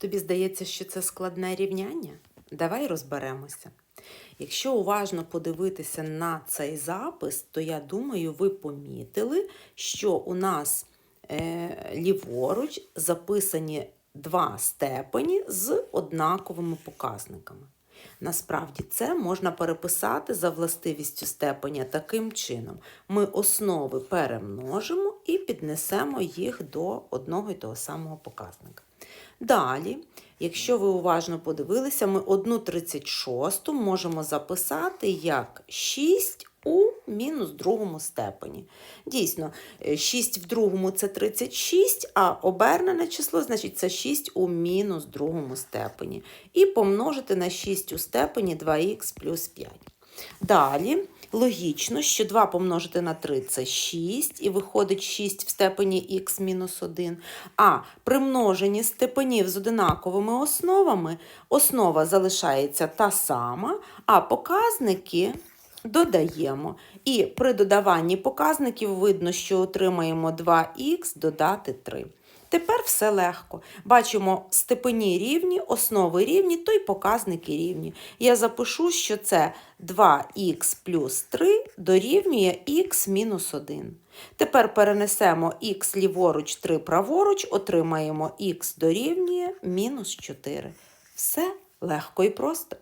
Тобі здається, що це складне рівняння? Давай розберемося. Якщо уважно подивитися на цей запис, то я думаю, ви помітили, що у нас е, ліворуч записані два степені з однаковими показниками. Насправді це можна переписати за властивістю степеня таким чином. Ми основи перемножимо і піднесемо їх до одного й того самого показника. Далі, якщо ви уважно подивилися, ми 1,36 можемо записати як 6 у мінус другому степені. Дійсно, е, 6 в другому це 36, а обернене число, значить, це 6 у мінус другому степені. І помножити на 6 у степені 2х плюс 5. Далі, логічно, що 2 помножити на 3 це 6, і виходить 6 в степені х мінус 1. А при множенні степенів з одинаковими основами основа залишається та сама, а показники додаємо. І при додаванні показників видно, що отримаємо 2х додати 3. Тепер все легко. Бачимо степені рівні, основи рівні, то й показники рівні. Я запишу, що це 2х плюс 3 дорівнює х мінус 1. Тепер перенесемо х ліворуч, 3 праворуч, отримаємо х дорівнює мінус 4. Все легко і просто.